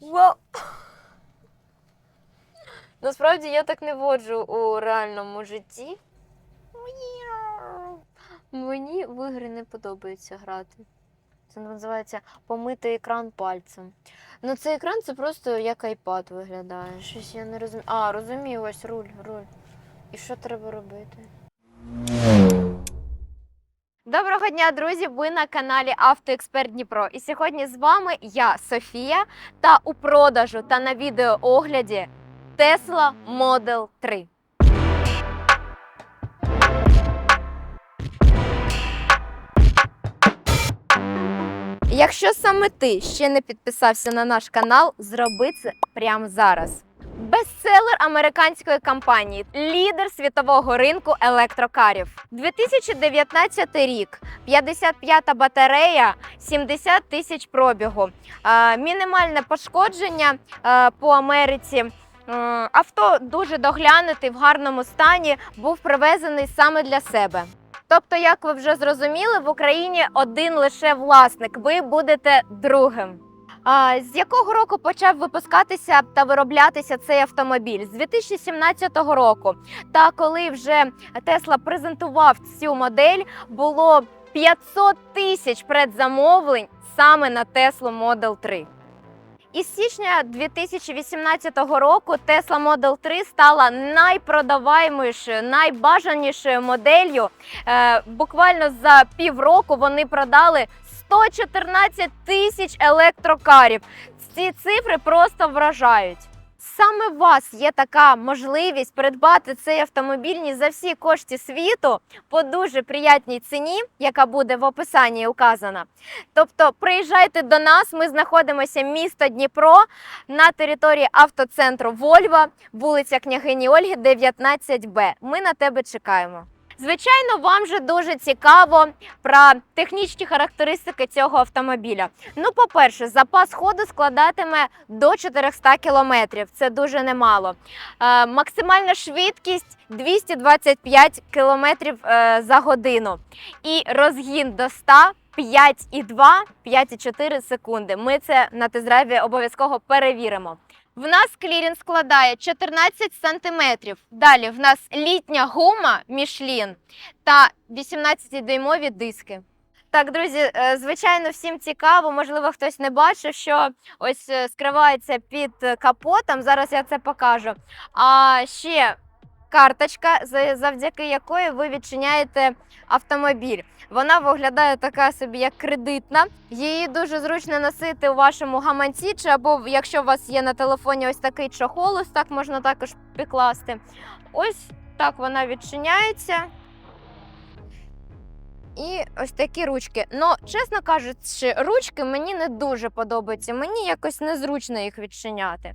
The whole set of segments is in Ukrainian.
Вау! Насправді я так не воджу у реальному житті. Мені в ігри не подобається грати. Це називається помити екран пальцем. Ну, цей екран це просто як айпад виглядає. Щось я не розумію. А, розумію, ось руль, руль. І що треба робити? Доброго дня, друзі! Ви на каналі Автоексперт Дніпро. І сьогодні з вами я, Софія, та у продажу та на відеоогляді Tesla Model 3. Якщо саме ти ще не підписався на наш канал, зроби це прямо зараз. Бестселер американської компанії, лідер світового ринку електрокарів. 2019 рік, 55-та батарея, 70 тисяч пробігу. Мінімальне пошкодження по Америці. Авто дуже доглянутий, в гарному стані, був привезений саме для себе. Тобто, як ви вже зрозуміли, в Україні один лише власник. Ви будете другим. З якого року почав випускатися та вироблятися цей автомобіль? З 2017 року. Та коли вже Тесла презентував цю модель, було 500 тисяч предзамовлень саме на Tesla Model 3. Із січня 2018 року Tesla Model 3 стала найпродаваємішою, найбажанішою моделлю. Е, буквально за півроку вони продали 114 тисяч електрокарів. Ці цифри просто вражають. Саме у вас є така можливість придбати цей автомобіль за всі кошти світу по дуже приятній ціні, яка буде в описанні указана. Тобто приїжджайте до нас. Ми знаходимося місто Дніпро на території автоцентру Вольва, вулиця Княгині Ольги, 19Б. Ми на тебе чекаємо. Звичайно, вам же дуже цікаво про технічні характеристики цього автомобіля. Ну, по-перше, запас ходу складатиме до 400 кілометрів. Це дуже немало. Е, максимальна швидкість 225 кілометрів е, за годину. І розгін до 100 5,2, 5,4 секунди. Ми це на тест-драйві обов'язково перевіримо. В нас клірінс складає 14 сантиметрів. Далі в нас літня гума мішлін та 18-дюймові диски. Так, друзі, е, звичайно, всім цікаво. Можливо, хтось не бачив, що ось е, скривається під капотом. Зараз я це покажу. А ще карточка, завдяки якої ви відчиняєте автомобіль. Вона виглядає така собі як кредитна. Її дуже зручно носити у вашому гаманці, чи або якщо у вас є на телефоні ось такий чохол, ось так можна також прикласти. Ось так вона відчиняється. І ось такі ручки. Ну, чесно кажучи, ручки мені не дуже подобаються. Мені якось незручно їх відчиняти.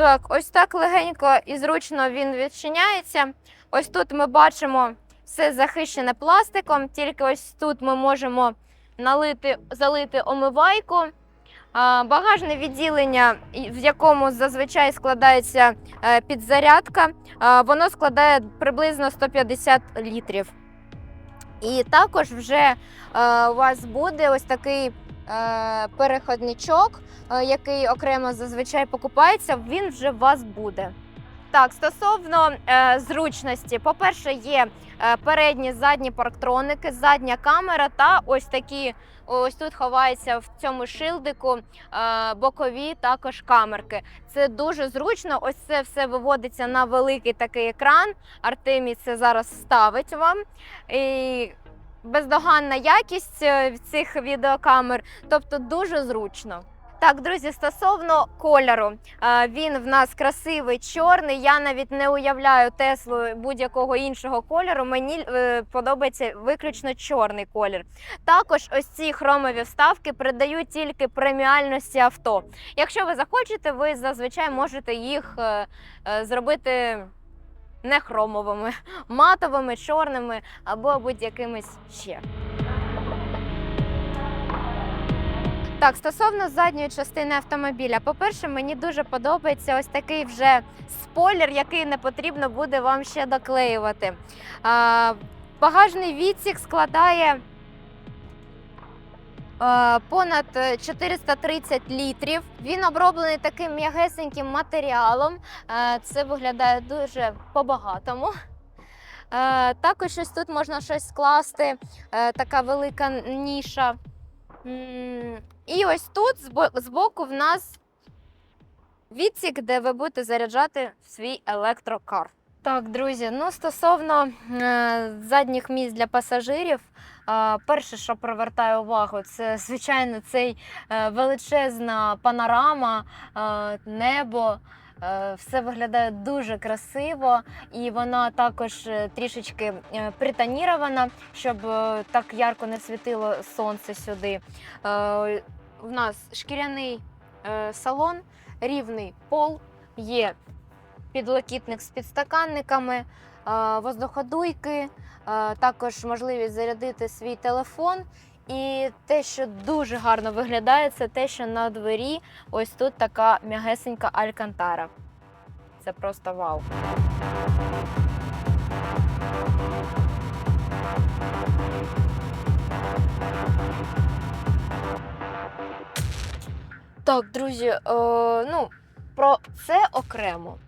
Так, ось так легенько і зручно він відчиняється. Ось тут ми бачимо все захищене пластиком, тільки ось тут ми можемо налити, залити омивайку. Багажне відділення, в якому зазвичай складається е, підзарядка, воно складає приблизно 150 літрів. І також вже е, у вас буде ось такий переходничок, е, який окремо зазвичай покупається, він вже у вас буде. Так, стосовно е, зручності, по-перше, є е, передні задні парктроники, задня камера та ось такі. Ось тут ховається в цьому шилдику е, бокові також камерки. Це дуже зручно. Ось це все виводиться на великий такий екран. Артемій це зараз ставить вам. І бездоганна якість е, цих відеокамер, тобто дуже зручно. Так, друзі, стосовно кольору, е, він в нас красивий чорний. Я навіть не уявляю Теслу будь-якого іншого кольору. Мені е, подобається виключно чорний колір. Також ось ці хромові вставки придають тільки преміальності авто. Якщо ви захочете, ви зазвичай можете їх зробити не хромовими, матовими, чорними або будь-якимись ще. Так, стосовно задньої частини автомобіля, по-перше, мені дуже подобається ось такий вже спойлер, який не потрібно буде вам ще доклеювати. Багажний відсік складає понад е, 430 літрів. Він оброблений таким м'ягесеньким матеріалом. Е, Це виглядає дуже по-багатому. Е, Також ось тут можна щось скласти, е, така велика ніша. І ось тут збо- збоку в нас відсік, де ви будете заряджати свій електрокар. Так, друзі, ну стосовно е, задніх місць для пасажирів, е, перше, що привертає увагу, це звичайно цей е, величезна панорама, е, небо. Е, Все виглядає дуже красиво, і вона також е, трішечки е, притонірована, щоб так ярко не світило сонце сюди. В нас шкіряний салон, рівний пол, є підлокітник з підстаканниками, е, воздуходуйки, е, також можливість зарядити свій телефон. І те, що дуже гарно виглядає, це те, що на дворі ось тут така м'ягесенька алькантара. Це просто вау. Так, друзі, е, ну про це окремо.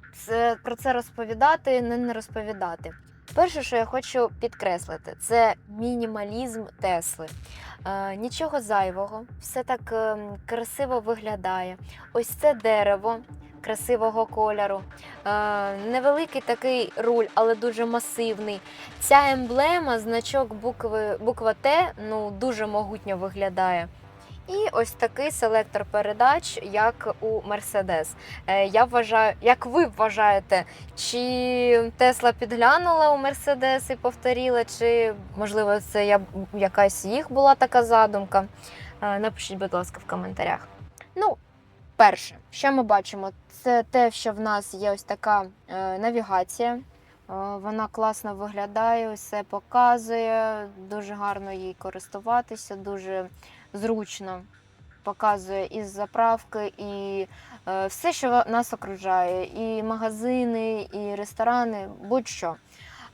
Про це розповідати, не, не розповідати. Перше, що я хочу підкреслити, це мінімалізм Тесли. Е, нічого зайвого, все так е, красиво виглядає. Ось це дерево красивого кольору. Е, невеликий такий руль, але дуже масивний. Ця емблема, значок букви, буква Т, ну дуже могутньо виглядає. І ось такий селектор передач, як у Mercedes. Е, Я вважаю, як ви вважаєте, чи Тесла підглянула у Mercedes і повторила, чи можливо це я якась їх була така задумка? Е, Напишіть, будь ласка, в коментарях. Ну, перше, що ми бачимо, це те, що в нас є ось така е, навігація. Вона класно виглядає, все показує, дуже гарно їй користуватися, дуже зручно показує і заправки, і е, все, що нас окружає, і магазини, і ресторани, будь-що.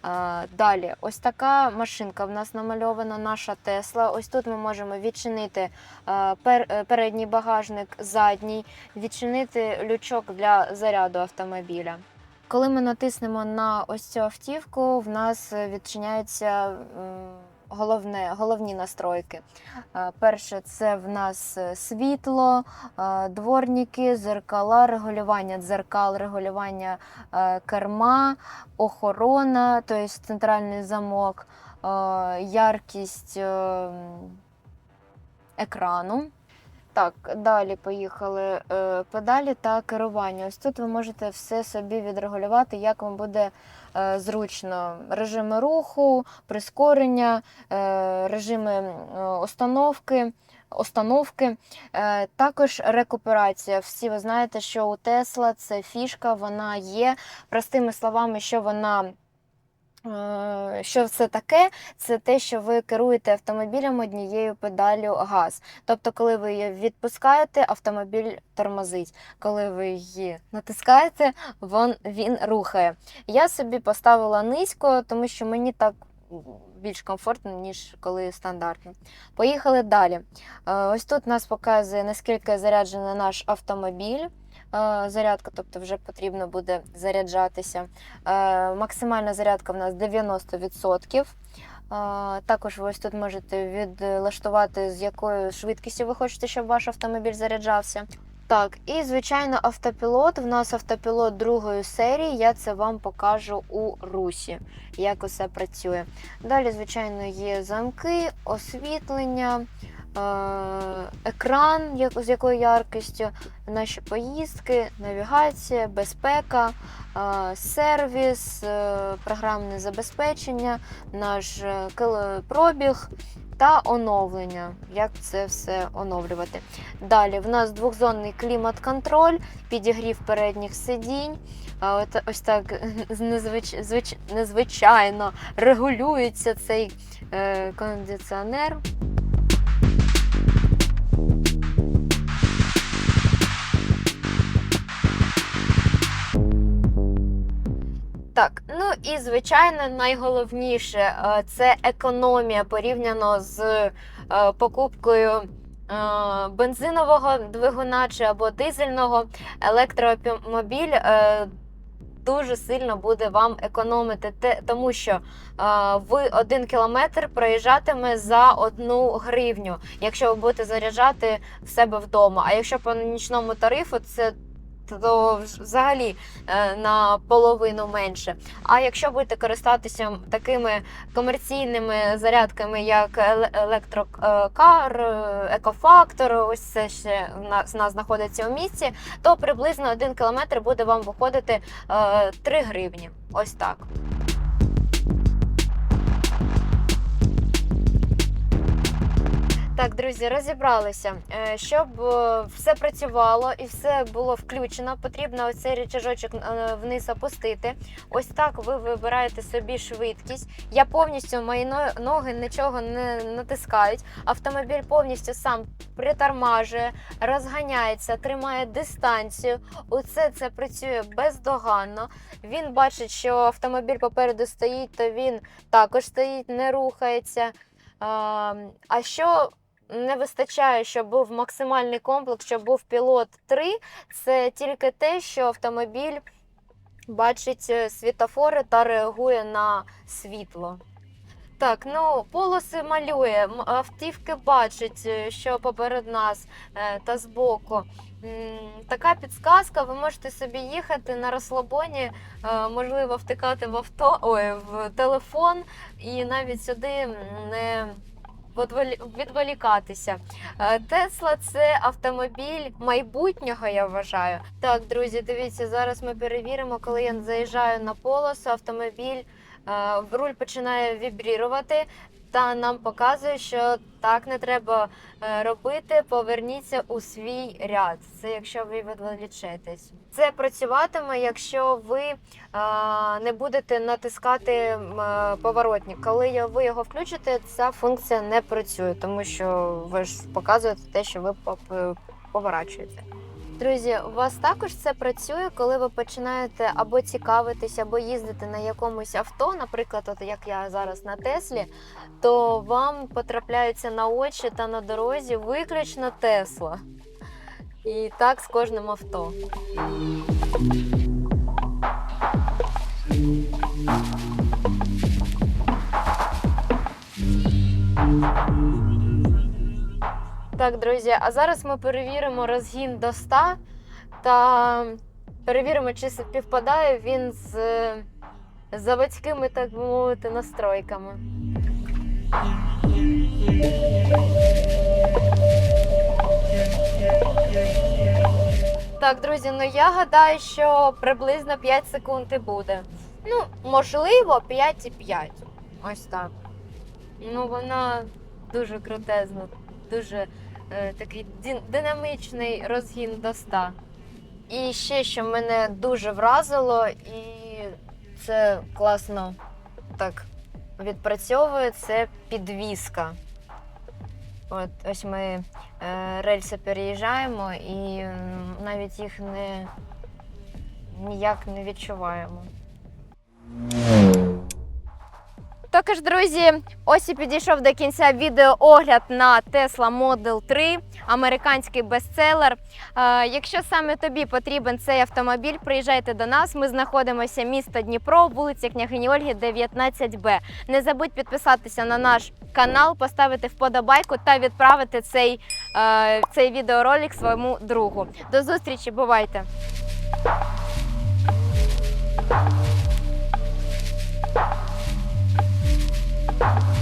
Е, Далі, ось така машинка в нас намальована, наша Тесла. Ось тут ми можемо відчинити е, пер- е, передній багажник, задній, відчинити лючок для заряду автомобіля. Коли ми натиснемо на ось цю автівку, в нас е, відчиняються м, головне, головні настройки. Е, Перше, це в нас е, світло, е, дворники, зеркала, регулювання дзеркал, регулювання керма, охорона, тобто центральний замок, яркість е, екрану. Так, далі поїхали е, педалі та керування. Ось тут ви можете все собі відрегулювати, як вам буде е, зручно. Режими руху, прискорення, е, режими установки. Е, також рекуперація. Всі ви знаєте, що у Тесла це фішка, вона є. Простими словами, що вона що це таке? Це те, що ви керуєте автомобілем однією педалю газ. Тобто, коли ви її відпускаєте, автомобіль тормозить. Коли ви її натискаєте, він, він рухає. Я собі поставила низько, тому що мені так більш комфортно, ніж коли стандартно. Поїхали далі. Е, Ось тут нас показує, наскільки заряджений наш автомобіль. Е, Зарядка, тобто вже потрібно буде заряджатися. Е, Максимальна зарядка в нас 90%. Е, Також ви ось тут можете відлаштувати, з якою швидкістю ви хочете, щоб ваш автомобіль заряджався. Так, і звичайно, автопілот. В нас автопілот другої серії. Я це вам покажу у русі, як усе працює. Далі, звичайно, є замки, освітлення, екран, з якою яркістю, наші поїздки, навігація, безпека, е, сервіс, е, програмне забезпечення, наш е, пробіг. Та оновлення, як це все оновлювати. Далі в нас двохзонний клімат-контроль, підігрів передніх сидінь. От ось так незвич, звич, незвичайно регулюється цей е, кондиціонер. Так, ну і звичайно, найголовніше е, це економія порівняно з е, покупкою е, бензинового двигуна чи або дизельного електроавтомобіль е, дуже сильно буде вам економити, тому що ви один кілометр проїжджатиме за одну гривню, якщо ви будете заряджати в себе вдома. А якщо по нічному тарифу, це то взагалі е, на половину менше. А якщо будете користатися такими комерційними зарядками, як електрокар, е, екофактор, ось це ще в нас, знаходиться у місці, то приблизно 1 кілометр буде вам виходити е, 3 гривні. Ось так. Так, друзі, розібралися. Е, Щоб е, все працювало і все було включено, потрібно ось цей рычажочок е, вниз опустити. Ось так ви вибираєте собі швидкість. Я повністю мої ноги нічого не натискають. Автомобіль повністю сам притормажує, розганяється, тримає дистанцію. Усе це працює бездоганно. Він бачить, що автомобіль попереду стоїть, то він також стоїть, не рухається. А, а що не вистачає, щоб був максимальний комплекс, щоб був пілот 3, це тільки те, що автомобіль бачить е, світофори та реагує на світло. Так, ну полоси малює, автівки бачить, е, що поперед нас е, та збоку. Така підсказка, ви можете собі їхати на розслабоні, можливо, втикати в авто, ой, в телефон і навіть сюди не відволікатися. Е, Тесла це автомобіль майбутнього, я вважаю. Так, друзі, дивіться, зараз ми перевіримо, коли я заїжджаю на полосу, автомобіль, е, руль починає вібрірувати. Та нам показує, що так не треба е, робити. Поверніться у свій ряд. Це якщо ви відволічетесь. Це працюватиме, якщо ви е, не будете натискати е, поворотник. Коли ви його включите, ця функція не працює, тому що ви ж показуєте те, що ви поворачуєте. Друзі, у вас також це працює, коли ви починаєте або цікавитись, або їздити на якомусь авто, наприклад, от як я зараз на Теслі, то вам потрапляються на очі та на дорозі виключно Тесла. І так з кожним авто. Так, друзі, а зараз ми перевіримо розгін до 100 та перевіримо, чи співпадає він з заводськими, так би мовити, настройками. Так, друзі, ну я гадаю, що приблизно 5 секунд і буде. Ну, можливо, 5,5. Ось так. Ну, вона дуже крутезна, дуже такий динамічний розгін до 100. І ще, що мене дуже вразило, і це класно так відпрацьовує, це підвіска. От ось ми е, рельси переїжджаємо і навіть їх не ніяк не відчуваємо. Також, друзі, ось і підійшов до кінця відеоогляд на Tesla Model 3, американський бестселер. Е, якщо саме тобі потрібен цей автомобіль, приїжджайте до нас. Ми знаходимося місто Дніпро, вулиця Княгині Ольги, 19Б. Не забудь підписатися на наш канал, поставити вподобайку та відправити цей, е, цей відеоролик своєму другу. До зустрічі, бувайте! you